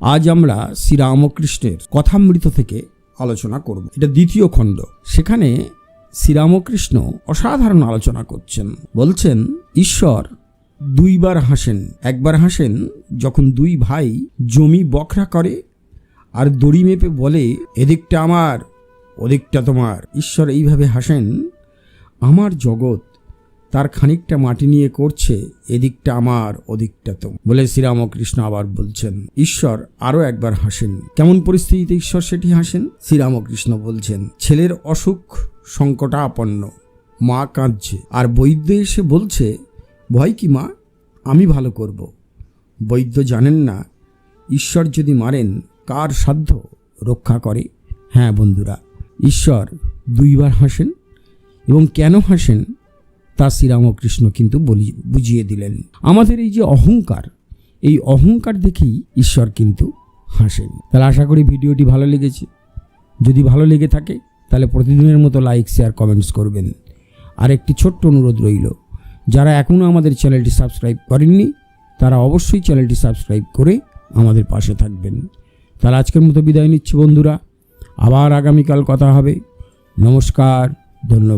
আজ আমরা শ্রীরামকৃষ্ণের কথামৃত থেকে আলোচনা করব। এটা দ্বিতীয় খণ্ড। সেখানে শ্রীরামকৃষ্ণ অসাধারণ আলোচনা করছেন। বলছেন, ঈশ্বর দুইবার হাসেন। একবার হাসেন যখন দুই ভাই জমি বখরা করে আর দড়ি মেপে বলে, এদিকটা আমার, ওদিকটা তোমার। ঈশ্বর এইভাবে হাসেন, আমার জগৎ তার খানিকটা মাটি নিয়ে করছে, এদিকটা আমার, ওদিকটা তো। বলে শ্রীরামকৃষ্ণ আবার বলছেন, ঈশ্বর আরও একবার হাসেন। কেমন পরিস্থিতিতে ঈশ্বর সেটি হাসেন? শ্রীরামকৃষ্ণ বলছেন, ছেলের অসুখ সংকটাপন্ন, মা কাঁদছে। আর বৈদ্য এসে বলছে, ভয় কি মা? আমি ভালো করব। বৈদ্য জানেন না, ঈশ্বর যদি মারেন, কার সাধ্য রক্ষা করে? হ্যাঁ বন্ধুরা, ঈশ্বর দুইবার হাসেন। এবং কেন হাসেন? তা শ্রীরামকৃষ্ণ কিন্তু বলি, বুঝিয়ে দিলেন। আমাদের এই যে অহংকার, এই অহংকার দেখেই ঈশ্বর কিন্তু হাসেন। তাহলে আশা করি ভিডিওটি ভালো লেগেছে। যদি ভালো লেগে থাকে, তাহলে প্রতিদিনের মতো লাইক শেয়ার কমেন্টস করবেন। আর একটি ছোট্ট অনুরোধ রইল, যারা এখনও আমাদের চ্যানেলটি সাবস্ক্রাইব করেননি, তারা অবশ্যই চ্যানেলটি সাবস্ক্রাইব করে আমাদের পাশে থাকবেন। তাহলে আজকের মতো বিদায় নিচ্ছি বন্ধুরা। আবার আগামীকাল কথা হবে। নমস্কার, ধন্যবাদ।